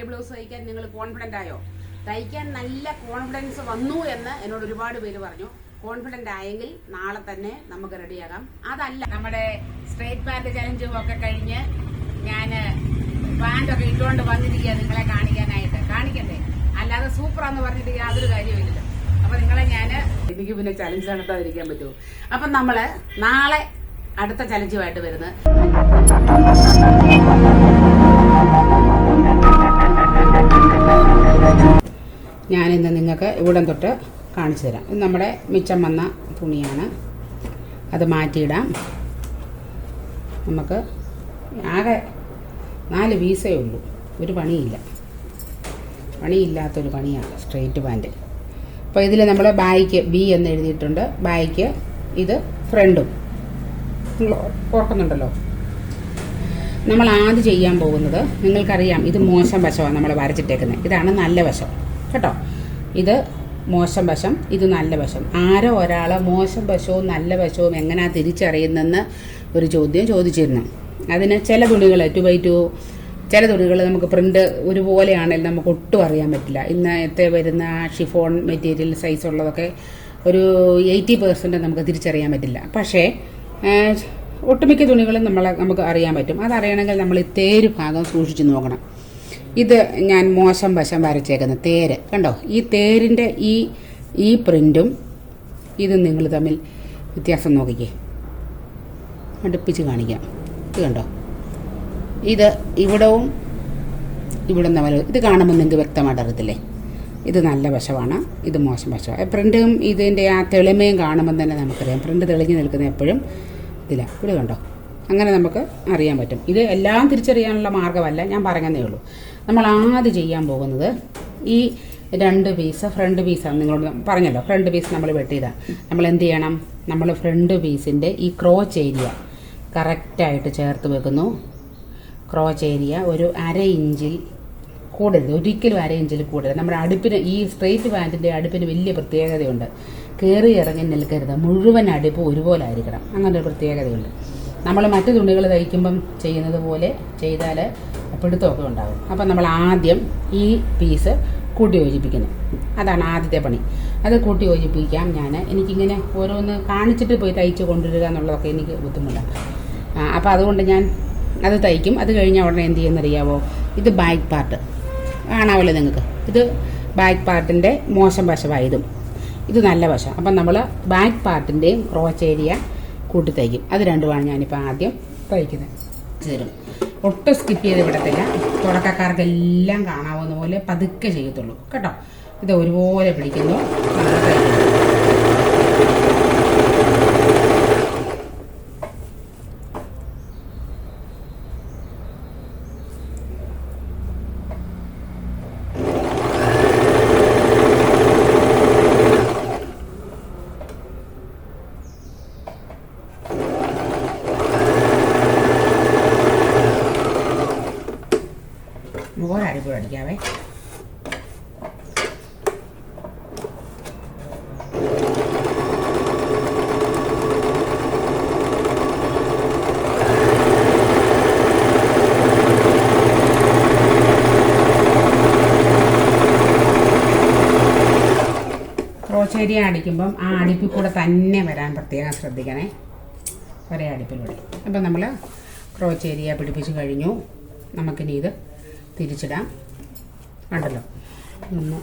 Sari blouse തയ്ക്കാൻ നിങ്ങൾ confident ആയോ? തയ്ക്കാൻ നല്ല കോൺഫിഡൻസ് വന്നു എന്ന് എന്നോട് ഒരുപാട് പേര് പറഞ്ഞു. കോൺഫിഡന്റ് ആയെങ്കിൽ നാളെ തന്നെ നമുക്ക് റെഡിയാകാം അതല്ല നമ്മുടെ സ്ട്രേറ്റ് പാന്റ് ചലഞ്ചും ഒക്കെ കഴിഞ്ഞ് ഞാൻ പാന്റൊക്കെ ഇട്ടുകൊണ്ട് വന്നിരിക്കുക നിങ്ങളെ കാണിക്കാനായിട്ട്. കാണിക്കണ്ടേ? അല്ലാതെ സൂപ്പറാന്ന് പറഞ്ഞിട്ട് യാതൊരു കാര്യമില്ല അപ്പൊ നിങ്ങളെ ഞാൻ എനിക്ക് പിന്നെ ചലഞ്ച് നടത്താതിരിക്കാൻ പറ്റുമോ? അപ്പൊ നമ്മൾ നാളെ അടുത്ത ചലഞ്ചുമായിട്ട് വരുന്നത്. ഞാനിന്ന് നിങ്ങൾക്ക് ഇവിടം തൊട്ട് കാണിച്ചു തരാം. ഇത് നമ്മുടെ മിച്ചം വന്ന തുണിയാണ്. അത് മാറ്റിയിടാം. നമുക്ക് ആകെ നാല് പീസേ ഉള്ളൂ. ഒരു പണിയില്ല. പണിയില്ലാത്തൊരു പണിയാണ് സ്ട്രെയിറ്റ് പാന്റ് അപ്പോൾ ഇതിൽ നമ്മൾ ബായ്ക്ക് ബി എന്ന് എഴുതിയിട്ടുണ്ട്. ബായ്ക്ക് ഇത് ഫ്രണ്ടും. നിങ്ങൾ ഓർക്കുന്നുണ്ടല്ലോ? നമ്മൾ ആദ്യം ചെയ്യാൻ പോകുന്നത് നിങ്ങൾക്കറിയാം ഇത് മോശം വശമാണ് നമ്മൾ വരച്ചിട്ടേക്കുന്നത് ഇതാണ് നല്ല വശം കേട്ടോ? ഇത് മോശം വശം ഇത് നല്ല വശം. ആരോ ഒരാൾ മോശം വശവും നല്ല വശവും എങ്ങനെയാണ് തിരിച്ചറിയുന്നെന്ന് ഒരു ചോദ്യം ചോദിച്ചിരുന്നു. അതിന് ചില തുണികൾ ടു ബൈ ടു ചില തുണികൾ നമുക്ക് പ്രിന്റ് ഒരുപോലെയാണെങ്കിൽ നമുക്ക് ഒട്ടും അറിയാൻ പറ്റില്ല. ഇന്നത്തെ വരുന്ന ഷിഫോൺ മെറ്റീരിയൽ സൈസ് ഉള്ളതൊക്കെ ഒരു എയ്റ്റി പെർസെന്റ് നമുക്ക് തിരിച്ചറിയാൻ പറ്റില്ല. പക്ഷേ ഒട്ടുമിക്ക തുണികളും നമ്മളെ നമുക്ക് അറിയാൻ പറ്റും. അതറിയണമെങ്കിൽ നമ്മൾ ഈ തേര് ഭാഗം സൂക്ഷിച്ച് നോക്കണം. ഇത് ഞാൻ മോശം വശം വരച്ചേക്കുന്ന തേര്. കണ്ടോ? ഈ തേരിന്റെ ഈ ഈ പ്രിന്റും ഇതും നിങ്ങൾ തമ്മിൽ വ്യത്യാസം നോക്കിക്കേ. അടുപ്പിച്ച് കാണിക്കാം. ഇത് കണ്ടോ? ഇത് ഇവിടവും ഇവിടെ തമ്മിൽ ഇത് കാണുമ്പോൾ നിങ്ങൾക്ക് വ്യക്തമായിട്ട് അറിയത്തില്ലേ? ഇത് നല്ല വശമാണ്. ഇത് മോശം വശമാണ്. പ്രിന്റും ഇതിന്റെ ആ തെളിമയും കാണുമ്പോൾ തന്നെ നമുക്കറിയാം. പ്രിന്റ് തെളിഞ്ഞു നിൽക്കുന്ന എപ്പോഴും ഇതിലാണ് ഇവിടെ കണ്ടോ? അങ്ങനെ നമുക്ക് അറിയാൻ പറ്റും. ഇത് എല്ലാം തിരിച്ചറിയാനുള്ള മാർഗമല്ല. ഞാൻ പറഞ്ഞതേ ഉള്ളൂ. നമ്മൾ ആദ്യം ചെയ്യാൻ പോകുന്നത് ഈ രണ്ട് പീസ് ഫ്രണ്ട് പീസാണ് നിങ്ങളോട് പറഞ്ഞല്ലോ. ഫ്രണ്ട് പീസ് നമ്മൾ വെട്ടിയതാണ് നമ്മൾ എന്ത് ചെയ്യണം? നമ്മൾ ഫ്രണ്ട് പീസിന്റെ ഈ ക്രോച്ച് ഏരിയ കറക്റ്റായിട്ട് ചേർത്ത് വെക്കുന്നു. ക്രോച്ച് ഏരിയ ഒരു അര ഇഞ്ചിൽ കൂടരുത് ഒരിക്കലും അര ഇഞ്ചിൽ കൂടരുത് നമ്മുടെ അടുപ്പിന് ഈ സ്ട്രെയിറ്റ് പാന്റിന്റെ അടുപ്പിന് വലിയ പ്രത്യേകതയുണ്ട്. കയറി ഇറങ്ങി നിൽക്കരുത്. മുഴുവൻ അടുപ്പ് ഒരുപോലെ ആയിരിക്കണം. അങ്ങനെ ഒരു പ്രത്യേകതയുണ്ട്. നമ്മൾ മറ്റു തുണികൾ തയ്ക്കുമ്പം ചെയ്യുന്നത് പോലെ ചെയ്താൽ പിടുത്തമൊക്കെ ഉണ്ടാകും. അപ്പം നമ്മൾ ആദ്യം ഈ പീസ് കൂട്ടി യോജിപ്പിക്കുന്നു. അതാണ് ആദ്യത്തെ പണി. അത് കൂട്ടി യോജിപ്പിക്കാം ഞാൻ എനിക്കിങ്ങനെ ഓരോന്ന് കാണിച്ചിട്ട് പോയി തയ്ച്ച് കൊണ്ടുവരിക എന്നുള്ളതൊക്കെ എനിക്ക് ബുദ്ധിമുട്ടാണ്. അപ്പോൾ അതുകൊണ്ട് ഞാൻ അത് തയ്ക്കും. അത് കഴിഞ്ഞാൽ ഉടനെ എന്ത് ചെയ്യുന്നറിയാവോ? ഇത് ബാക്ക് പാർട്ട്. കാണാവല്ലോ നിങ്ങൾക്ക്? ഇത് ബാക്ക് പാർട്ടിന്റെ മോശം വശമാണ് ഇതും ഇത് നല്ല വശം. അപ്പം നമ്മൾ ബാക്ക് പാർട്ടിന്റെയും ക്രോച്ച് ഏരിയ കൂട്ടി തയ്ക്കും. അത് രണ്ടുമാണ് ഞാനിപ്പോൾ ആദ്യം തയ്ക്കുന്നത്. ചേരും. ഒട്ടും സ്കിപ്പ് ചെയ്ത് വിടത്തില്ല. തുടക്കക്കാർക്കെല്ലാം കാണാവുന്ന പോലെ പതുക്കെ ചെയ്യത്തുള്ളൂ. കേട്ടോ? ഇത് ഒരുപോലെ പിടിക്കുന്നു. നമ്മൾ തയ്ക്കുന്നു ഒരടിപ്പൂടെ ക്രോച്ചേരി അടിക്കുമ്പം ആ അടിപ്പിൽ കൂടെ തന്നെ വരാൻ പ്രത്യേകം ശ്രദ്ധിക്കണേ. ഒരേ അടുപ്പിലൂടെ. അപ്പം നമ്മൾ ക്രോച്ചേരിയ പിടിപ്പിച്ച് കഴിഞ്ഞു. നമുക്കിനി ഇത് തിരിച്ചിടാം. കണ്ടല്ലോ ഒന്ന്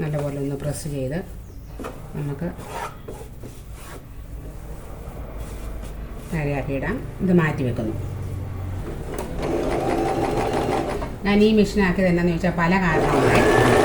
നല്ലപോലെ ഒന്ന് പ്രസ് ചെയ്ത് നമുക്ക് നേരെയാക്കിയിടാം ഇത് മാറ്റി വെക്കുന്നു. ഞാൻ ഈ മെഷീനാക്കിയത് എന്താണെന്ന് ചോദിച്ചാൽ പല കാരണങ്ങളുണ്ട്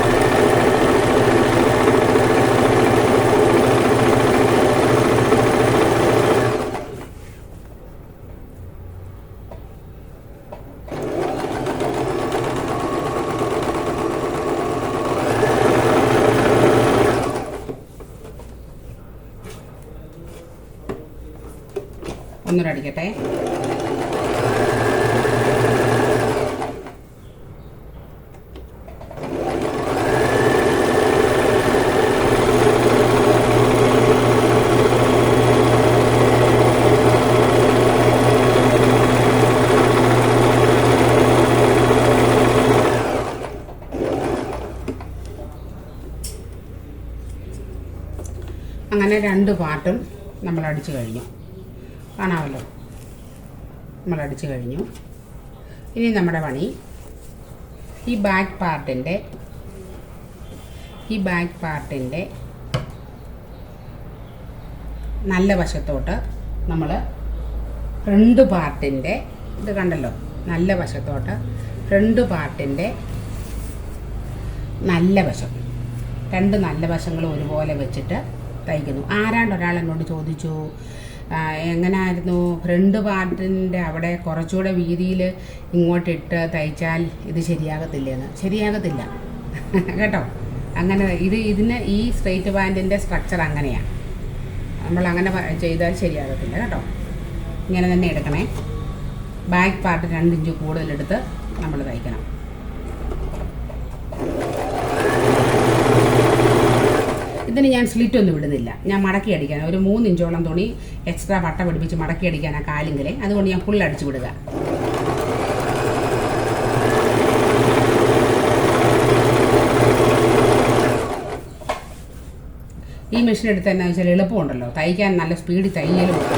അങ്ങനെ രണ്ട് പാർട്ടും നമ്മൾ അടിച്ചു കഴിഞ്ഞു. കാണാമല്ലോ? നമ്മൾ അടിച്ചു കഴിഞ്ഞു. ഇനി നമ്മുടെ പണി. ഈ ബാക്ക് പാർട്ടിന്റെ ഈ ബാക്ക് പാർട്ടിന്റെ നല്ല വശത്തോട്ട് നമ്മൾ ഫ്രണ്ട് പാർട്ടിന്റെ ഇത് കണ്ടല്ലോ? നല്ല വശത്തോട്ട് ഫ്രണ്ട് പാർട്ടിന്റെ നല്ല വശം. രണ്ട് നല്ല വശങ്ങൾ ഒരുപോലെ വെച്ചിട്ട് തയ്ക്കുന്നു ആരാണ്ട് ഒരാൾ എന്നോട് ചോദിച്ചു എങ്ങനായിരുന്നു? ഫ്രണ്ട് പാർട്ടിന്റെ അവിടെ കുറച്ചുകൂടെ വീതിയിൽ ഇങ്ങോട്ടിട്ട് തയ്ച്ചാൽ ഇത് ശരിയാകത്തില്ലെന്ന്. ശരിയാകത്തില്ല. കേട്ടോ? അങ്ങനെ ഇത് ഇതിന് ഈ സ്ട്രെയിറ്റ് പാന്റിന്റെ സ്ട്രക്ചർ അങ്ങനെയാണ് നമ്മൾ അങ്ങനെ ചെയ്താൽ ശരിയാകത്തില്ല. കേട്ടോ? ഇങ്ങനെ തന്നെ എടുക്കണേ. ബാക്ക് പാർട്ട് രണ്ട് ഇഞ്ച് കൂടുതലെടുത്ത് നമ്മൾ തയ്ക്കണം. ഇതിന് ഞാൻ സ്ലിറ്റ് ഒന്നും ഇടുന്നില്ല. ഞാൻ മടക്കി അടിക്കാൻ ഒരു മൂന്ന് ഇഞ്ചോളം തുണി എക്സ്ട്രാ വട്ട പിടിപ്പിച്ച് മടക്കി അടിക്കാൻ ആ കാലിങ്കിലെ. അതുകൊണ്ട് ഞാൻ ഫുൾ അടിച്ചു വിടുക. ഈ മെഷീൻ എടുത്ത് എന്നാ വെച്ചാൽ എളുപ്പമുണ്ടല്ലോ. തയ്ക്കാൻ നല്ല സ്പീഡിൽ തയ്യലും ഉണ്ട്.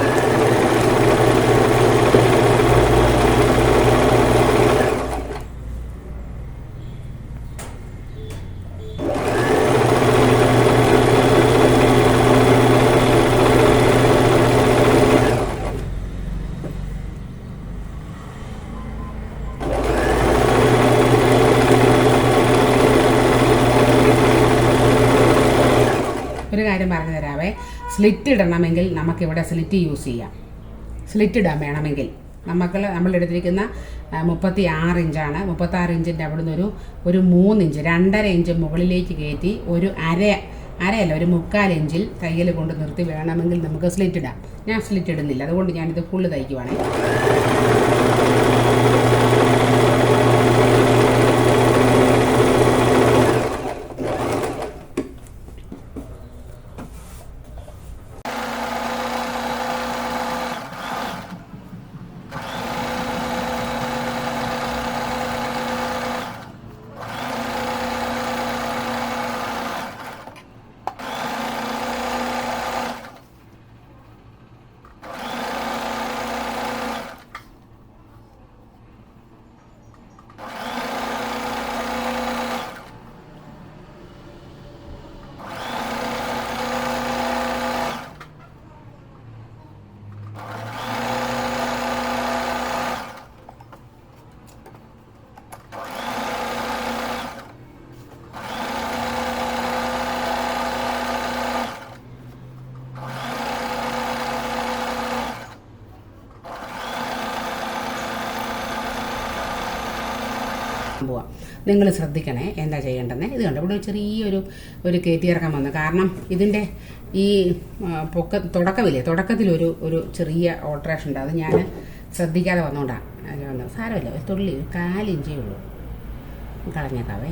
ഒരു കാര്യം പറഞ്ഞു തരാവേ സ്ലിറ്റ് ഇടണമെങ്കിൽ നമുക്കിവിടെ സ്ലിറ്റ് യൂസ് ചെയ്യാം. സ്ലിറ്റ് ഇടാൻ വേണമെങ്കിൽ. നമുക്ക് നമ്മൾ എടുത്തിരിക്കുന്ന മുപ്പത്തി ആറ് ഇഞ്ചാണ്. മുപ്പത്താറ് ഇഞ്ചിന്റെ അവിടുന്ന് ഒരു ഒരു മൂന്ന് ഇഞ്ച് രണ്ടര ഇഞ്ച് മുകളിലേക്ക് കയറ്റി ഒരു അര അരയല്ല ഒരു മുക്കാൽ ഇഞ്ചിൽ തയ്യൽ കൊണ്ട് നിർത്തി വേണമെങ്കിൽ നമുക്ക് സ്ലിറ്റ് ഇടാം ഞാൻ സ്ലിറ്റ് ഇടുന്നില്ല അതുകൊണ്ട് ഞാനിത് ഫുള്ള് തയ്ക്കുവാണേ. പോവാം. നിങ്ങൾ ശ്രദ്ധിക്കണേ എന്താ ചെയ്യേണ്ടതെന്ന്. ഇത് കണ്ടോ ഇവിടെ ചെറിയൊരു ഒരു കയറ്റിയിറക്കം വന്നു. കാരണം ഇതിന്റെ ഈ പൊക്ക തുടക്കമില്ലേ തുടക്കത്തിലൊരു ഒരു ചെറിയ ഓൾട്രേഷൻ ഉണ്ട്. അത് ഞാൻ ശ്രദ്ധിക്കാതെ വന്നുകൊണ്ടാണ് വന്നത് സാരമില്ല ഒരു തുള്ളി ഒരു കാലിഞ്ചേ ഉള്ളൂ. കളഞ്ഞേക്കാവേ.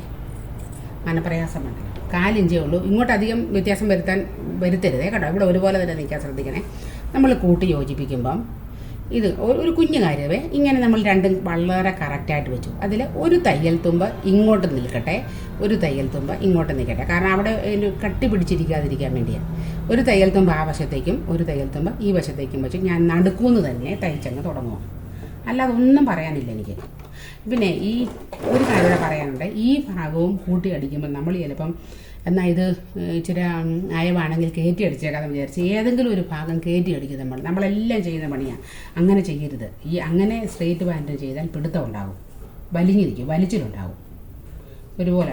മനപ്രയാസം വേണ്ടല്ലോ കാലിഞ്ചേ ഉള്ളൂ. ഇങ്ങോട്ടധികം വ്യത്യാസം വരുത്താൻ വരുത്തരുതേ. കേട്ടോ ഇവിടെ ഒരുപോലെ തന്നെ നിൽക്കാൻ ശ്രദ്ധിക്കണേ. നമ്മൾ കൂട്ടി യോജിപ്പിക്കുമ്പം ഇത് ഒരു കുഞ്ഞു കാര്യമേ ഇങ്ങനെ നമ്മൾ രണ്ടും വളരെ കറക്റ്റായിട്ട് വെച്ചു. അതിൽ ഒരു തയ്യൽ തുമ്പ് ഇങ്ങോട്ട് നിൽക്കട്ടെ. ഒരു തയ്യൽ തുമ്പ് ഇങ്ങോട്ട് നിൽക്കട്ടെ. കാരണം അവിടെ കട്ടി പിടിച്ചിരിക്കാതിരിക്കാൻ വേണ്ടിയാണ് ഒരു തയ്യൽ തുമ്പ് ആ വശത്തേക്കും ഒരു തയ്യൽ തുമ്പ് ഈ വശത്തേക്കും വെച്ച് ഞാൻ നടുക്കുമെന്ന് തന്നെ തയ്ച്ചങ്ങ് തുടങ്ങും അല്ലാതെ ഒന്നും പറയാനില്ല എനിക്ക്. പിന്നെ ഈ ഒരു കാര്യം പറയാനുണ്ട്. ഈ ഭാഗവും കൂട്ടി അടിക്കുമ്പോൾ നമ്മൾ ചിലപ്പം എന്നാൽ ഇത് ഇച്ചിരി അയവാണെങ്കിൽ കയറ്റി അടിച്ചേക്കാന്ന് വിചാരിച്ച് ഏതെങ്കിലും ഒരു ഭാഗം കയറ്റി അടിക്കും നമ്മൾ നമ്മളെല്ലാം ചെയ്യുന്ന പണിയാണ് അങ്ങനെ ചെയ്യരുത്. ഈ അങ്ങനെ സ്ട്രെയിറ്റ് പാന്റ് ചെയ്താൽ പിടുത്തം ഉണ്ടാകും വലിഞ്ഞിരിക്കും വലിച്ചിലുണ്ടാകും ഒരുപോലെ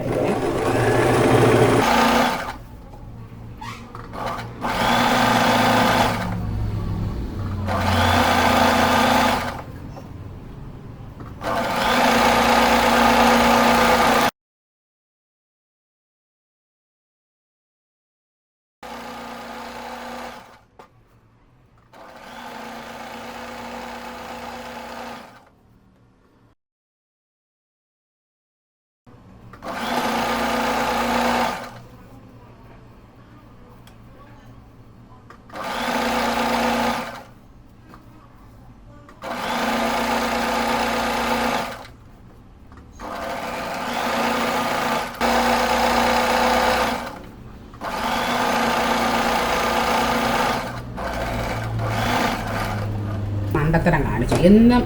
എന്നും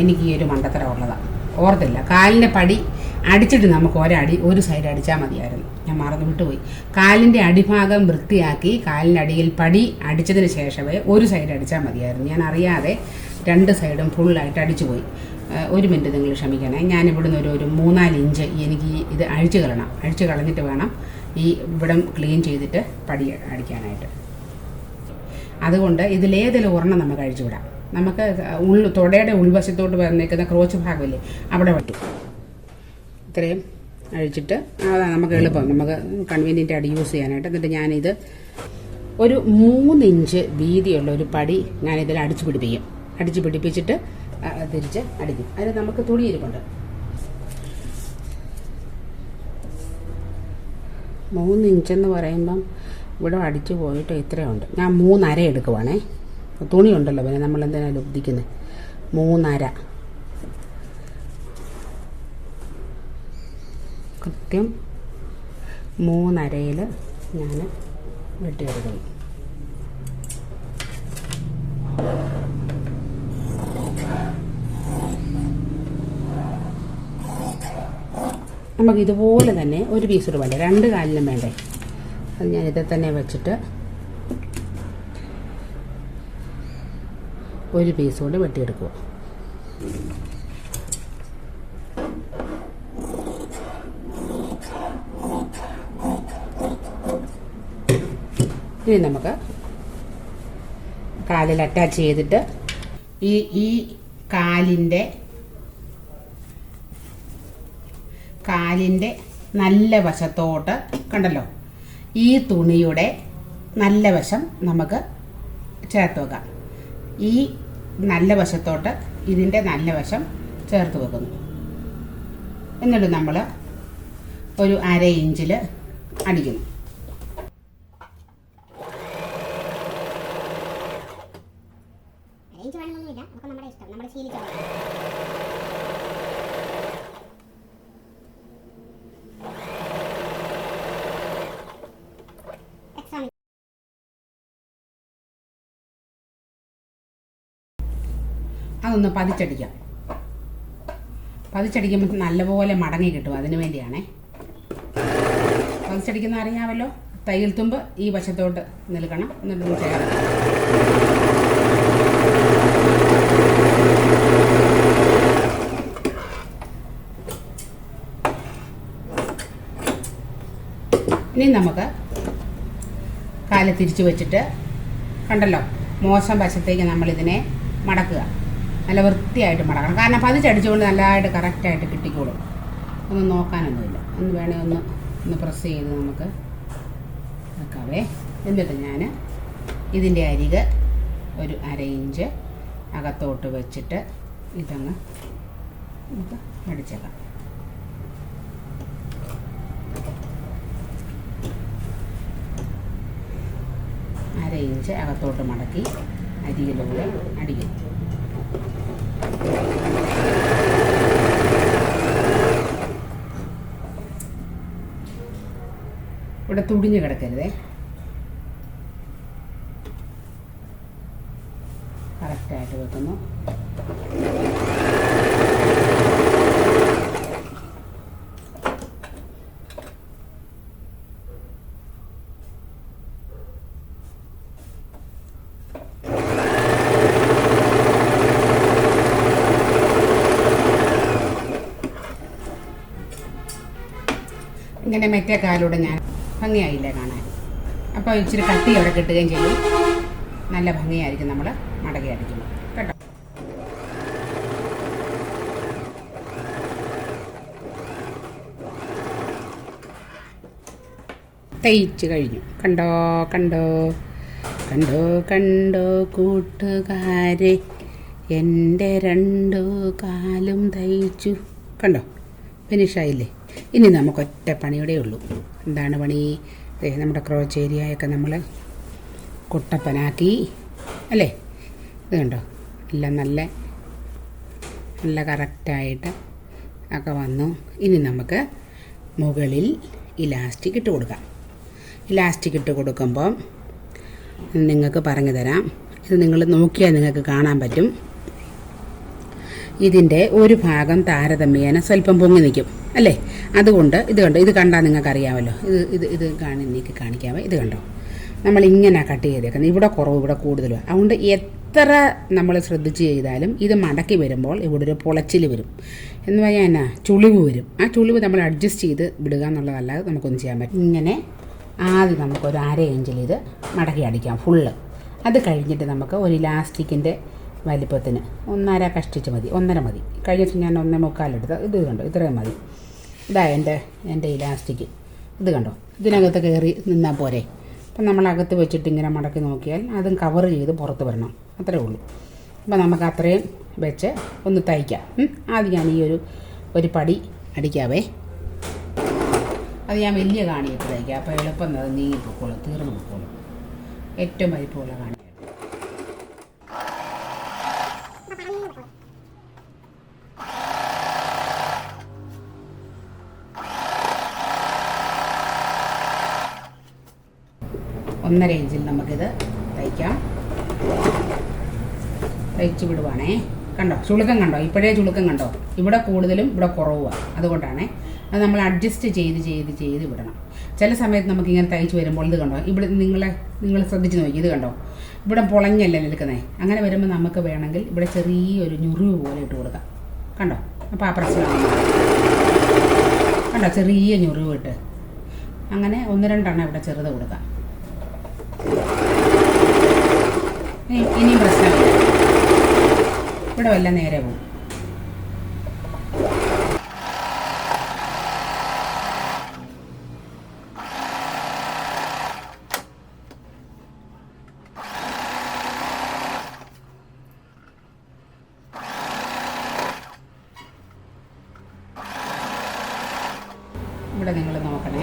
എനിക്ക് ഈ ഒരു മണ്ടത്തരം ഉള്ളതാണ് ഓർത്തില്ല? കാലിന്റെ പടി അടിച്ചിട്ട് നമുക്ക് ഒരടി ഒരു സൈഡ് അടിച്ചാൽ മതിയായിരുന്നു. ഞാൻ മറന്നു വിട്ടുപോയി. കാലിന്റെ അടിഭാഗം വൃത്തിയാക്കി കാലിന്റെ അടിയിൽ പടി അടിച്ചതിന് ശേഷമേ ഒരു സൈഡ് അടിച്ചാൽ മതിയായിരുന്നു. ഞാൻ അറിയാതെ രണ്ട് സൈഡും ഫുള്ളായിട്ട് അടിച്ചു പോയി ഒരു മിനിറ്റ് നിങ്ങൾ ക്ഷമിക്കണേ. ഞാൻ ഇവിടുന്ന് ഒരു ഒരു മൂന്നാൽ ഇഞ്ച് എനിക്ക് ഇത് അഴിച്ചു കളണം. അഴിച്ച് കളഞ്ഞിട്ട് വേണം ഈ ഇവിടം ക്ലീൻ ചെയ്തിട്ട് പടി അടിക്കാനായിട്ട്. അതുകൊണ്ട് ഇതിലേതെങ്കിലും ഒരെണ്ണം നമുക്ക് അഴിച്ചുവിടാം. നമുക്ക് ഉൾ തുടയുടെ ഉൾവശത്തോട്ട് വന്നേക്കുന്ന ക്രോച്ച് ഭാഗമില്ലേ അവിടെ പറ്റും ഇത്രയും അഴിച്ചിട്ട് അതാണ് നമുക്ക് എളുപ്പം. നമുക്ക് കൺവീനിയന്റ് ആയിട്ട് യൂസ് ചെയ്യാനായിട്ട്. എന്നിട്ട് ഞാനിത് ഒരു മൂന്ന് ഇഞ്ച് വീതിയുള്ള ഒരു പടി ഞാനിതിൽ അടിച്ചു പിടിപ്പിക്കും. അടിച്ചു പിടിപ്പിച്ചിട്ട് തിരിച്ച് അടിക്കും. അതിന് നമുക്ക് തുണി ഇരിപ്പുണ്ട്. മൂന്ന് ഇഞ്ചെന്ന് പറയുമ്പം ഇവിടെ അടിച്ചു പോയിട്ട് ഇത്രയുണ്ട്. ഞാൻ മൂന്നര എടുക്കുവാണേ. തുണി ഉണ്ടല്ലോ പിന്നെ നമ്മൾ എന്തിനാണ് ലബ്ധിക്കുന്നത് മൂന്നര. കൃത്യം മൂന്നരയിൽ ഞാൻ വെട്ടിയെടുക്കുന്നു. നമുക്ക് ഇതുപോലെ തന്നെ ഒരു പീസ് കൂടെ വേണ്ടേ രണ്ട് കാലിലും വേണ്ടേ? അത് ഞാൻ ഇതിൽ തന്നെ വെച്ചിട്ട് ഒരു പീസ് കൊണ്ട് വെട്ടിയെടുക്കുക. ഇനി നമുക്ക് കാലിൽ അറ്റാച്ച് ചെയ്തിട്ട് ഈ ഈ കാലിന്റെ കാലിന്റെ നല്ല വശത്തോട്ട് കണ്ടല്ലോ? ഈ തുണിയുടെ നല്ല വശം നമുക്ക് ചേർത്ത് വെക്കാം. ഈ നല്ല വശത്തോട്ട് ഇതിന്റെ നല്ല വശം ചേർത്ത് വെക്കുന്നു. എന്നിട്ട് നമ്മൾ ഒരു അര ഇഞ്ചിൽ അടിക്കുന്നു റേഞ്ച് വേണമെന്നൊന്നുമില്ല നമുക്ക് നമ്മുടെ ഇഷ്ടം നമ്മൾ ശീലിച്ച പോലെ. Extra മതി. അതൊന്ന് പതിച്ചടിക്കാം. പതിച്ചടിക്കുമ്പോൾ നല്ലപോലെ മടങ്ങി കിട്ടും അതിന് വേണ്ടിയാണേ. പതിച്ചടിക്കുന്ന അറിയാമല്ലോ തയ്യൽ തുമ്പ് ഈ വശത്തോട്ട് നിൽക്കണം. എന്നിട്ട് ചേർക്കണം ഇനി നമുക്ക് കാൽ തിരിച്ചു വെച്ചിട്ട് കണ്ടല്ലോ? മോശം വശത്തേക്ക് നമ്മളിതിനെ മടക്കുക. നല്ല വൃത്തിയായിട്ട് മടക്കണം കാരണം പതിച്ചടിച്ചുകൊണ്ട് നല്ലതായിട്ട് കറക്റ്റായിട്ട് കിട്ടിക്കോളും. ഒന്ന് നോക്കാനൊന്നുമില്ല. ഒന്ന് വേണേൽ ഒന്ന് ഒന്ന് പ്രസ് ചെയ്ത് നമുക്ക് വെക്കാവേ. എന്നിട്ട് ഞാൻ ഇതിന്റെ അരികെ ഒരു അര ഇഞ്ച് അകത്തോട്ട് വെച്ചിട്ട് ഇതങ്ങ് അടിച്ചേക്കാം. അര ഇഞ്ച് അകത്തോട്ട് മടക്കി അരിയിലൂടെ അടിക്കും. ഇവിടെ തുടിഞ്ഞ് കിടക്കരുതേ. കറക്റ്റായിട്ട് വെക്കുന്നു. ഇങ്ങനെ മെറ്റേ കാലൂടെ ഞാൻ ഭംഗിയായില്ലേ കാണാൻ? അപ്പോൾ ഇച്ചിരി കട്ടി അവിടെ കിട്ടുകയും ചെയ്യും നല്ല ഭംഗിയായിരിക്കും നമ്മൾ മടക്കി അടിക്കുമ്പോൾ കേട്ടോ? തയ്ച്ച് കഴിഞ്ഞു. കണ്ടോ കണ്ടോ? കണ്ടോ കണ്ടോ കൂട്ടുകാരെ? എന്റെ രണ്ടു കാലും തയ്ച്ചു കണ്ടോ? ഫിനിഷായില്ലേ? ഇനി നമുക്ക് ഒറ്റ പണിയുടെ ഉള്ളൂ. എന്താണ് പണി? നമ്മുടെ ക്രോച്ച് ഏരിയയൊക്കെ നമ്മൾ കുട്ടപ്പനാക്കി. അല്ലേ? ഇത് കണ്ടോ? എല്ലാം നല്ല നല്ല കറക്റ്റായിട്ട് ഒക്കെ വന്നു. ഇനി നമുക്ക് മുകളിൽ ഇലാസ്റ്റിക് ഇട്ട് കൊടുക്കാം. ഇലാസ്റ്റിക് ഇട്ട് കൊടുക്കുമ്പോൾ നിങ്ങൾക്ക് പറഞ്ഞു തരാം. ഇത് നിങ്ങൾ നോക്കിയാൽ നിങ്ങൾക്ക് കാണാൻ പറ്റും. ഇതിന്റെ ഒരു ഭാഗം താരതമ്യേന സ്വല്പം പൊങ്ങി നിൽക്കും. അല്ലേ? അതുകൊണ്ട് ഇത് കണ്ടോ? ഇത് കണ്ടാൽ നിങ്ങൾക്ക് അറിയാമല്ലോ ഇത് ഇത് ഇത് കാണി നീക്കി കാണിക്കാമോ? ഇത് കണ്ടോ? നമ്മൾ ഇങ്ങനെ കട്ട് ചെയ്തേക്കുന്നത്. ഇവിടെ കുറവ് ഇവിടെ കൂടുതലും അതുകൊണ്ട് എത്ര നമ്മൾ ശ്രദ്ധിച്ച് ചെയ്താലും ഇത് മടക്കി വരുമ്പോൾ ഇവിടെ ഒരു പൊളച്ചിൽ വരും. എന്ന് പറഞ്ഞാൽ എന്നാ? ചുളിവ് വരും. ആ ചുളിവ് നമ്മൾ അഡ്ജസ്റ്റ് ചെയ്ത് വിടുക എന്നുള്ളതല്ലാതെ നമുക്കൊന്നും ചെയ്യാൻ പറ്റും ഇങ്ങനെ ആദ്യം നമുക്ക് ഒരു അര ഇഞ്ചിൽ ഇത് മടക്കി അടിക്കാം ഫുള്ള് അത് കഴിഞ്ഞിട്ട് നമുക്ക് ഒരു ഇലാസ്റ്റിക്കിന്റെ വലിപ്പത്തിന് ഒന്നര കഷ്ടിച്ച് മതി. ഒന്നര മതി. കഴിഞ്ഞിട്ട് ഞാൻ ഒന്നേ മുക്കാലെടുത്ത് ഇത് കണ്ടു? ഇത്രയും മതി. ഇതാ എന്റെ എന്റെ ഇലാസ്റ്റിക്. ഇത് കണ്ടോ? ഇതിനകത്ത് കയറി നിന്നാൽ പോരെ. അപ്പം നമ്മൾ അകത്ത് വെച്ചിട്ട് ഇങ്ങനെ മടക്കി നോക്കിയാൽ അതും കവർ ചെയ്ത് പുറത്ത് വരണം. അത്രേ ഉള്ളൂ. അപ്പം നമുക്ക് അത്രയും വെച്ച് ഒന്ന് തയ്ക്കാം. ആദ്യം ഞാൻ ഈ ഒരു ഒരു പടി അടിക്കാവേ. അത് ഞാൻ വലിയ കാണിയിട്ട് തയ്ക്കാം അപ്പോൾ എളുപ്പം നീങ്ങി പൊക്കോളും തീർന്നു പൊക്കോളും. ഏറ്റവും വലിപ്പമുള്ള കാണി ഒന്നര ഇഞ്ചിൽ നമുക്കിത് തയ്ക്കാം. തയ്ച്ചു വിടുവാണേ. കണ്ടോ? ചുളുക്കം കണ്ടോ? ഇപ്പോഴേ ചുളുക്കം കണ്ടോ? ഇവിടെ കൂടുതലും ഇവിടെ കുറവുമാണ് അതുകൊണ്ടാണേ. അത് നമ്മൾ അഡ്ജസ്റ്റ് ചെയ്ത് ചെയ്ത് ചെയ്ത് വിടണം. ചില സമയത്ത് നമുക്ക് ഇങ്ങനെ തയ്ച്ച് വരുമ്പോൾ ഇത് കണ്ടോ? ഇവിടെ നിങ്ങളെ നിങ്ങൾ ശ്രദ്ധിച്ച് നോക്കി. ഇത് കണ്ടോ? ഇവിടെ പൊളഞ്ഞല്ല നിൽക്കുന്നത് അങ്ങനെ വരുമ്പോൾ നമുക്ക് വേണമെങ്കിൽ ഇവിടെ ചെറിയൊരു ഞുറിവ് പോലെ ഇട്ട് കൊടുക്കാം. കണ്ടോ? അപ്പോൾ ആ പ്രശ്നം കണ്ടോ? ചെറിയ ഞുറിവ് ഇട്ട്. അങ്ങനെ ഒന്ന് രണ്ടെണ്ണം ഇവിടെ ചെറുത് കൊടുക്കാം. ഇനിയും പ്രശ്നമില്ല. ഇവിടെ വല്ല നേരെ പോകും ഇവിടെ നിങ്ങൾ നോക്കണേ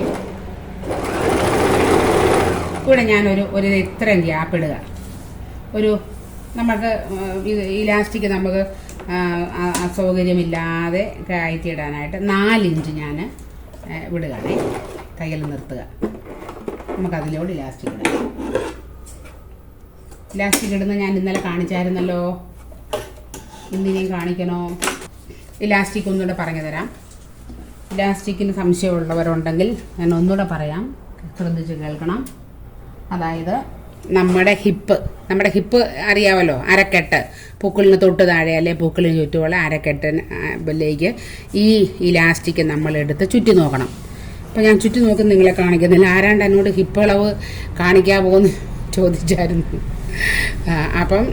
ഇവിടെ ഞാനൊരു ഒരു ഇത്രയും ഗ്യാപ്പ് ഇടുക. ഒരു നമുക്ക് ഇലാസ്റ്റിക് നമുക്ക് അസൗകര്യമില്ലാതെ കയറ്റി അസൗകര്യമില്ലാതെ കയറ്റിയിടാനായിട്ട് നാലിഞ്ച് ഞാൻ വിടുകയാണേ. കയ്യിൽ നിർത്തുക. നമുക്കതിലോട് ഇലാസ്റ്റിക് ഇടാം. ഇലാസ്റ്റിക് ഇടുന്ന ഞാൻ ഇന്നലെ കാണിച്ചായിരുന്നല്ലോ. ഇന്നിനെയും കാണിക്കണോ? ഇലാസ്റ്റിക് ഒന്നുകൂടെ പറഞ്ഞു തരാം. ഇലാസ്റ്റിക്കിന് സംശയമുള്ളവരുണ്ടെങ്കിൽ ഞാൻ ഒന്നുകൂടെ പറയാം. ശ്രദ്ധിച്ച് കേൾക്കണം. അതായത് നമ്മുടെ ഹിപ്പ്. നമ്മുടെ ഹിപ്പ് അറിയാമല്ലോ അരക്കെട്ട്. പൂക്കളിന് തൊട്ട് താഴെ അല്ലെ പൂക്കളിന് ചുറ്റുമുള്ള അരക്കെട്ടിലേക്ക് ഈ ഇലാസ്റ്റിക് നമ്മളെടുത്ത് ചുറ്റി നോക്കണം. അപ്പോൾ ഞാൻ ചുറ്റി നോക്കി നിങ്ങളെ കാണിക്കുന്നില്ല. ആരാണ്ട് എന്നോട് ഹിപ്പ് അളവ് കാണിക്കാൻ പോകുന്നു ചോദിച്ചായിരുന്നു. അപ്പം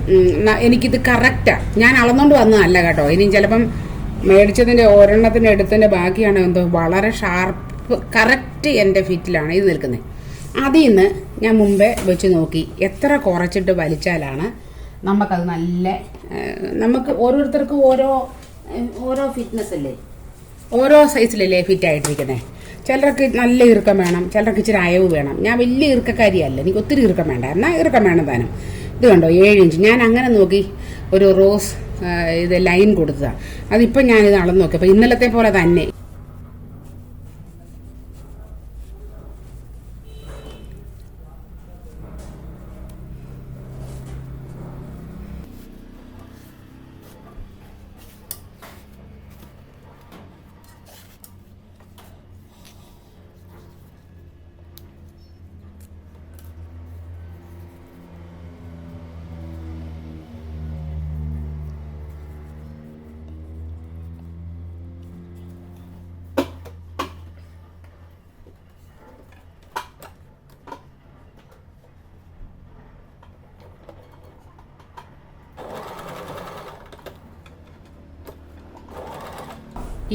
എനിക്കിത് കറക്റ്റാണ് ഞാൻ അളന്നുകൊണ്ട് വന്നതല്ല കേട്ടോ. ഇനി ചിലപ്പം മേടിച്ചതിന്റെ ഒരെണ്ണത്തിന്റെ എടുത്തതിന്റെ ബാക്കിയാണ് എന്തോ വളരെ ഷാർപ്പ് കറക്റ്റ് എന്റെ ഫിറ്റിലാണ് ഇത് നിൽക്കുന്നത് അതിൽ നിന്ന് ഞാൻ മുമ്പേ വെച്ച് നോക്കി. എത്ര കുറച്ചിട്ട് വലിച്ചാലാണ് നമുക്കത് നല്ല നമുക്ക് ഓരോരുത്തർക്കും ഓരോ ഓരോ ഫിറ്റ്നസ് അല്ലേ? ഓരോ സൈസിലല്ലേ ഫിറ്റ് ആയിട്ടിരിക്കുന്നത് ചിലർക്ക് നല്ല ഇറുക്കം വേണം ചിലർക്ക് ഇച്ചിരി അയവ് വേണം. ഞാൻ വലിയ ഇറുക്കക്കാരിയല്ല എനിക്ക് ഒത്തിരി ഇറുക്കം വേണ്ട. എന്നാൽ ഇറുക്കം വേണം താനും. ഇത് കണ്ടോ? ഏഴ് ഇഞ്ച് ഞാൻ അങ്ങനെ നോക്കി ഒരു റോസ് ഇത് ലൈൻ കൊടുത്തതാണ് അതിപ്പോൾ ഞാനിത് അളന്ന് നോക്കി. അപ്പോൾ ഇന്നലത്തെ പോലെ തന്നെ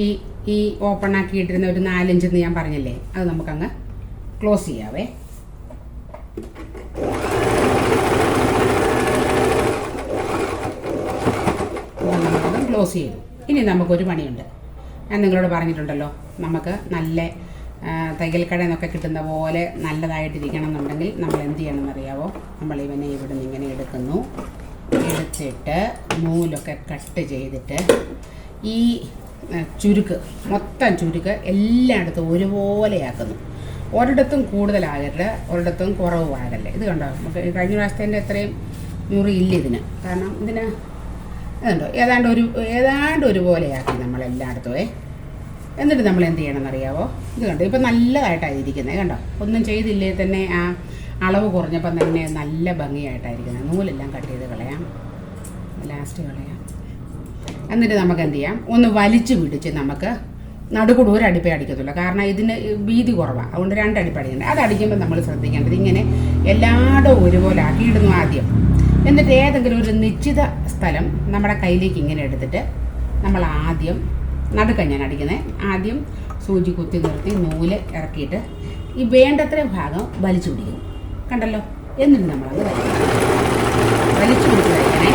ഈ ഈ ഓപ്പൺ ആക്കിയിട്ടിരുന്ന ഒരു നാലഞ്ചെന്ന് ഞാൻ പറഞ്ഞില്ലേ? അത് നമുക്കങ്ങ് ക്ലോസ് ചെയ്യാവേ. ക്ലോസ് ചെയ്തു. ഇനി നമുക്കൊരു പണിയുണ്ട്. ഞാൻ നിങ്ങളോട് പറഞ്ഞിട്ടുണ്ടല്ലോ നമുക്ക് നല്ല നിന്നൊക്കെ കിട്ടുന്ന പോലെ നല്ലതായിട്ടിരിക്കണം എന്നുണ്ടെങ്കിൽ നമ്മൾ എന്ത് ചെയ്യണം അറിയാവോ നമ്മൾ ഇവനെ ഇവിടെ നിന്ന് ഇങ്ങനെ എടുക്കുന്നു. എടുത്തിട്ട് നൂലൊക്കെ കട്ട് ചെയ്തിട്ട് ഈ ചുരുക്ക്. മൊത്തം ചുരുക്ക് എല്ലായിടത്തും ഒരുപോലെയാക്കുന്നു. ഒരിടത്തും കൂടുതലാകരുത് ഒരിടത്തും കുറവ് കുറവുമാകല്ലേ ഇത് കണ്ടോ? നമുക്ക് കഴിഞ്ഞ പ്രാവശ്യത്തിന്റെ അത്രയും മുറി ഇല്ല ഇതിന്. കാരണം ഇതിന് ഇതുണ്ടോ? ഏതാണ്ട് ഒരു ഏതാണ്ട് ഒരുപോലെയാക്കി നമ്മൾ എല്ലായിടത്തുമേ എന്നിട്ട് നമ്മൾ എന്ത് ചെയ്യണം അറിയാവോ ഇത് കണ്ടോ? ഇപ്പം നല്ലതായിട്ടാണ് ഇരിക്കുന്നത്. കണ്ടോ? ഒന്നും ചെയ്തില്ലേ തന്നെ ആ അളവ് കുറഞ്ഞപ്പം തന്നെ നല്ല ഭംഗിയായിട്ടായിരിക്കുന്നത് നൂലെല്ലാം കട്ട് ചെയ്ത് കളയാം. ലാസ്റ്റ് കളയാം. എന്നിട്ട് നമുക്ക് എന്ത് ചെയ്യാം? ഒന്ന് വലിച്ചു പിടിച്ച് നമുക്ക് നടുക്കൂടെ ഒരു അടിപ്പേ അടിക്കത്തുള്ളൂ. കാരണം ഇതിന് വീതി കുറവാണ് അതുകൊണ്ട് രണ്ട് അടിപ്പ് അത് അടിക്കുമ്പോൾ നമ്മൾ ശ്രദ്ധിക്കേണ്ടത് ഇങ്ങനെ എല്ലായിടും ഒരുപോലെ ആക്കിയിടുന്നു ആദ്യം. എന്നിട്ട് ഏതെങ്കിലും ഒരു നിശ്ചിത സ്ഥലം നമ്മുടെ കയ്യിലേക്ക് ഇങ്ങനെ എടുത്തിട്ട് നമ്മൾ ആദ്യം നടുക്ക ഞാൻ അടിക്കുന്നത് ആദ്യം സൂചി കുത്തി നിർത്തി നൂൽ ഇറക്കിയിട്ട് ഈ വേണ്ടത്ര ഭാഗം വലിച്ചു പിടിക്കും. കണ്ടല്ലോ? എന്നിട്ട് നമ്മളത് വലിച്ചു പിടിച്ച് വയ്ക്കണേ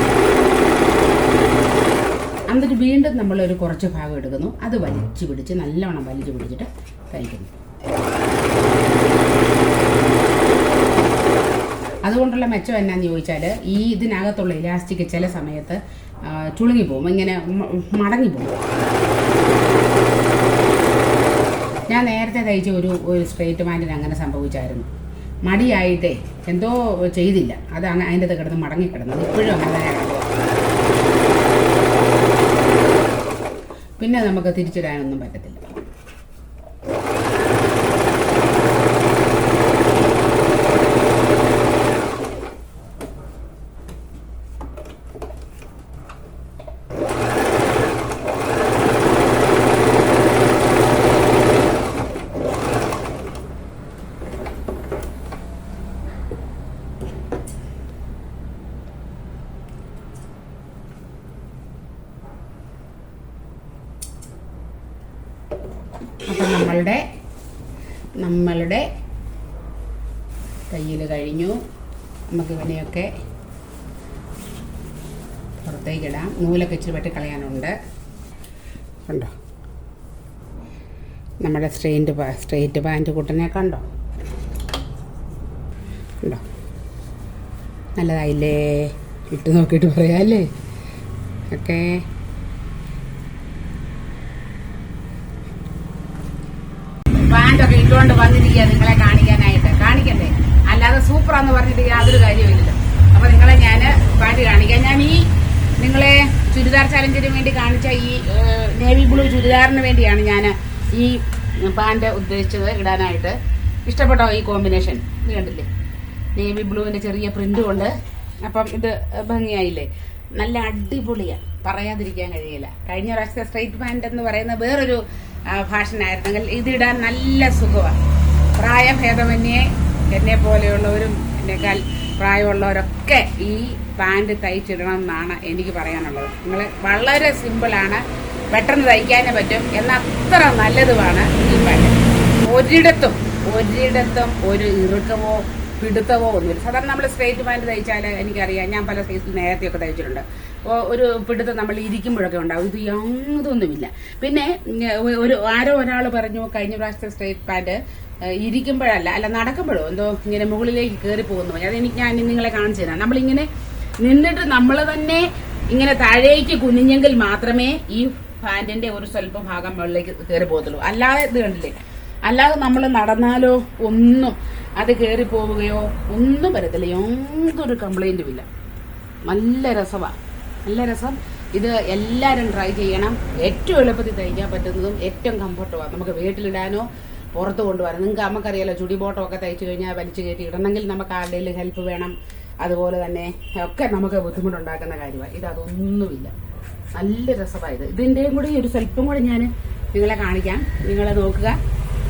എന്നിട്ട് വീണ്ടും നമ്മളൊരു കുറച്ച് ഭാഗം എടുക്കുന്നു. അത് വലിച്ചു പിടിച്ച് നല്ലവണ്ണം വലിച്ചു പിടിച്ചിട്ട് കഴിക്കുന്നു. അതുകൊണ്ടുള്ള മെച്ചം എന്നാന്ന് ചോദിച്ചാൽ ഈ ഇതിനകത്തുള്ള ഇലാസ്റ്റിക് ചില സമയത്ത് പോകും ഇങ്ങനെ മടങ്ങി പോകും ഞാൻ നേരത്തെ തയ്ച്ച ഒരു ഒരു സ്ട്രേറ്റ് പാന്റിന് അങ്ങനെ സംഭവിച്ചായിരുന്നു. മടിയായിട്ടേ എന്തോ ചെയ്തില്ല. അതാണ് അതിന്റെ അകത്ത് കിടന്ന് മടങ്ങി കിടന്നത് ഇപ്പോഴും അങ്ങനെ തന്നെ പിന്നെ നമുക്ക് തിരിച്ചിടാനൊന്നും പറ്റത്തില്ല അപ്പം നമ്മളുടെ നമ്മളുടെ തയ്യൽ കഴിഞ്ഞു നമുക്ക് ഇവനെയൊക്കെ പുറത്തേക്കിടാം നൂലൊക്കെ ഇച്ചിരി വെട്ടി കളയാനുണ്ട് കണ്ടോ നമ്മുടെ സ്ട്രെയിറ്റ് സ്ട്രെയിറ്റ് പാന്റ് കുട്ടനെ കണ്ടോ? കണ്ടോ? നല്ലതായില്ലേ? ഇട്ട് നോക്കിയിട്ട് പറയാമല്ലേ ഓക്കെ. പാന്റൊക്കെ ഇട്ടുകൊണ്ട് വന്നിരിക്കുക നിങ്ങളെ കാണിക്കാനായിട്ട്. കാണിക്കണ്ടേ? അല്ലാതെ സൂപ്പറാന്ന് പറഞ്ഞിട്ട് യാതൊരു കാര്യമില്ലല്ലോ അപ്പൊ നിങ്ങളെ ഞാൻ പാന്റ് കാണിക്കാം. ഞാൻ ഈ നിങ്ങളെ ചുരിദാർ ചലഞ്ചിന് വേണ്ടി കാണിച്ച ഈ നേവി ബ്ലൂ ചുരിദാറിന് വേണ്ടിയാണ് ഞാൻ ഈ പാന്റ് ഉദ്ദേശിച്ചത് ഇടാനായിട്ട്. ഇഷ്ടപ്പെട്ടോ ഈ കോമ്പിനേഷൻ കണ്ടില്ലേ? നേവി ബ്ലൂവിന്റെ ചെറിയ പ്രിന്റും ഉണ്ട് അപ്പം ഇത് ഭംഗിയായില്ലേ? നല്ല അടിപൊളിയാണ് പറയാതിരിക്കാൻ കഴിയില്ല. കഴിഞ്ഞ പ്രാവശ്യത്തെ സ്ട്രൈറ്റ് പാന്റ് എന്ന് പറയുന്ന വേറൊരു ഫാഷനായിരുന്നെങ്കിൽ ഇതിടാൻ നല്ല സുഖമാണ് പ്രായഭേദമന്യേ എന്നെ പോലെയുള്ളവരും എന്നെക്കാൾ പ്രായമുള്ളവരൊക്കെ ഈ പാന്റ് തയ്ച്ചിടണം എന്നാണ് എനിക്ക് പറയാനുള്ളത്. നിങ്ങൾ വളരെ സിമ്പിളാണ് പെട്ടെന്ന് തയ്ക്കാനേ പറ്റും. എന്ന അത്ര നല്ലതുമാണ് ഈ പാന്റ് ഒരിടത്തും ഒരിടത്തും ഒരു ഇറുക്കമോ പിടുത്തമോ ഒന്നുമില്ല. സാധാരണ നമ്മൾ സ്ട്രേറ്റ് പാന്റ് തയ്ച്ചാൽ എനിക്കറിയാം ഞാൻ പല സൈസിൽ നേരത്തെയൊക്കെ തയ്ച്ചിട്ടുണ്ട്. അപ്പോൾ ഒരു പിടുത്തം നമ്മൾ ഇരിക്കുമ്പോഴൊക്കെ ഉണ്ടാവും. ഇത് യാതൊന്നുമില്ല. പിന്നെ ഒരു ആരോ ഒരാൾ പറഞ്ഞു കഴിഞ്ഞ പ്രാവശ്യത്തെ സ്ട്രേറ്റ് പാന്റ് ഇരിക്കുമ്പോഴല്ല അല്ല നടക്കുമ്പോഴോ? എന്തോ ഇങ്ങനെ മുകളിലേക്ക് കയറി പോകുന്നു. അത് എനിക്ക് ഞാൻ നിങ്ങളെ കാണിച്ചു തരാം. നമ്മളിങ്ങനെ നിന്നിട്ട് നമ്മൾ തന്നെ ഇങ്ങനെ താഴേക്ക് കുനിഞ്ഞെങ്കിൽ മാത്രമേ ഈ പാൻറിന്റെ ഒരു സ്വല്പം ഭാഗം മുകളിലേക്ക് കയറി പോകത്തുള്ളൂ. അല്ലാതെ ഇത് കണ്ടില്ലേ? അല്ലാതെ നമ്മൾ നടന്നാലോ ഒന്നും അത് കയറി പോവുകയോ ഒന്നും വരത്തില്ല. യാതൊരു കംപ്ലൈന്റും ഇല്ല. നല്ല രസമാണ് നല്ല രസം. ഇത് എല്ലാവരും ട്രൈ ചെയ്യണം. ഏറ്റവും എളുപ്പത്തിൽ തയ്ക്കാൻ പറ്റുന്നതും ഏറ്റവും കംഫർട്ടുമാണ് നമുക്ക് വീട്ടിലിടാനോ പുറത്ത് കൊണ്ടുപോകാൻ നിങ്ങൾക്ക് നമുക്കറിയാലോ ചുടി ബോട്ടം ഒക്കെ തയ്ച്ചു കഴിഞ്ഞാൽ വലിച്ചു കയറ്റി ഇടണമെങ്കിൽ നമുക്ക് ആരുടെയും ഹെൽപ്പ് വേണം. അതുപോലെ തന്നെ ഒക്കെ നമുക്ക് ബുദ്ധിമുട്ടുണ്ടാക്കുന്ന കാര്യമാണ് ഇത് അതൊന്നുമില്ല. നല്ല രസമായത് ഇതിന്റെയും കൂടി ഒരു സ്വല്പം കൂടി ഞാൻ നിങ്ങളെ കാണിക്കാം. നിങ്ങളെ നോക്കുക.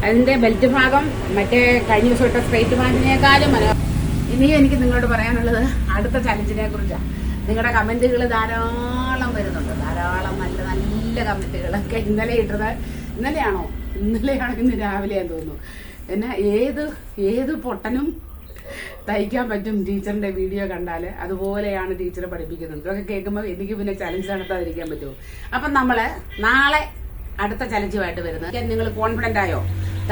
അതിന്റെ ബെൽറ്റ് ഭാഗം മറ്റേ കഴിഞ്ഞ ദിവസം ഇട്ട സ്ട്രേറ്റ് പാന്റിനേക്കാളും മനോഹരം ഇനിയും എനിക്ക് നിങ്ങളോട് പറയാനുള്ളത് അടുത്ത ചലഞ്ചിനെ കുറിച്ചാണ് നിങ്ങളുടെ കമന്റുകൾ ധാരാളം വരുന്നുണ്ട്. ധാരാളം നല്ല നല്ല കമന്റുകളൊക്കെ ഇന്നലെ ഇട്ടത് ഇന്നലെയാണോ? ഇന്നലെയാണോ ഇന്ന് രാവിലെയാന്ന് തോന്നുന്നു. എന്നാ ഏത് ഏത് പൊട്ടനും തയ്ക്കാൻ പറ്റും ടീച്ചറിന്റെ വീഡിയോ കണ്ടാൽ അതുപോലെയാണ് ടീച്ചർ പഠിപ്പിക്കുന്നത്. ഇതൊക്കെ കേൾക്കുമ്പോൾ എനിക്ക് പിന്നെ ചലഞ്ച് നടത്താതിരിക്കാൻ പറ്റുമോ? അപ്പം നമ്മൾ നാളെ അടുത്ത ചലഞ്ചുമായിട്ട് വരുന്നത്. നിങ്ങൾ കോൺഫിഡന്റ് ആയോ?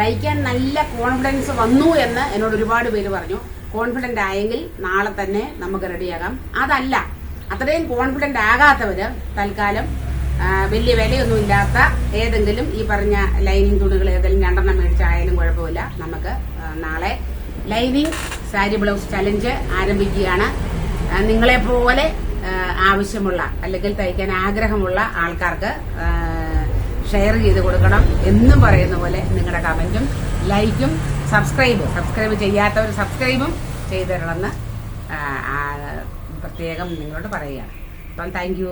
തയ്ക്കാൻ നല്ല കോൺഫിഡൻസ് വന്നു എന്ന് എന്നോട് ഒരുപാട് പേര് പറഞ്ഞു. കോൺഫിഡന്റ് ആയെങ്കിൽ നാളെ തന്നെ നമുക്ക് റെഡിയാകാം അതല്ല അത്രയും കോൺഫിഡന്റ് ആകാത്തവര് തൽക്കാലം വലിയ വിലയൊന്നും ഇല്ലാത്ത ഏതെങ്കിലും ഈ പറഞ്ഞ ലൈനിങ് തുണികൾ ഏതെങ്കിലും രണ്ടെണ്ണം മേടിച്ചായാലും കുഴപ്പമില്ല. നമുക്ക് നാളെ ലൈനിങ് സാരി ബ്ലൗസ് ചലഞ്ച് ആരംഭിക്കുകയാണ്. നിങ്ങളെ പോലെ ആവശ്യമുള്ള അല്ലെങ്കിൽ തയ്ക്കാൻ ആഗ്രഹമുള്ള ആൾക്കാർക്ക് ഷെയർ ചെയ്ത് കൊടുക്കണം. എന്നും പറയുന്ന പോലെ നിങ്ങളുടെ കമന്റും ലൈക്കും സബ്സ്ക്രൈബും സബ്സ്ക്രൈബ് ചെയ്യാത്തവർ സബ്സ്ക്രൈബും ചെയ്തു തരണമെന്ന് പ്രത്യേകം നിങ്ങളോട് പറയുകയാണ്. അപ്പം താങ്ക്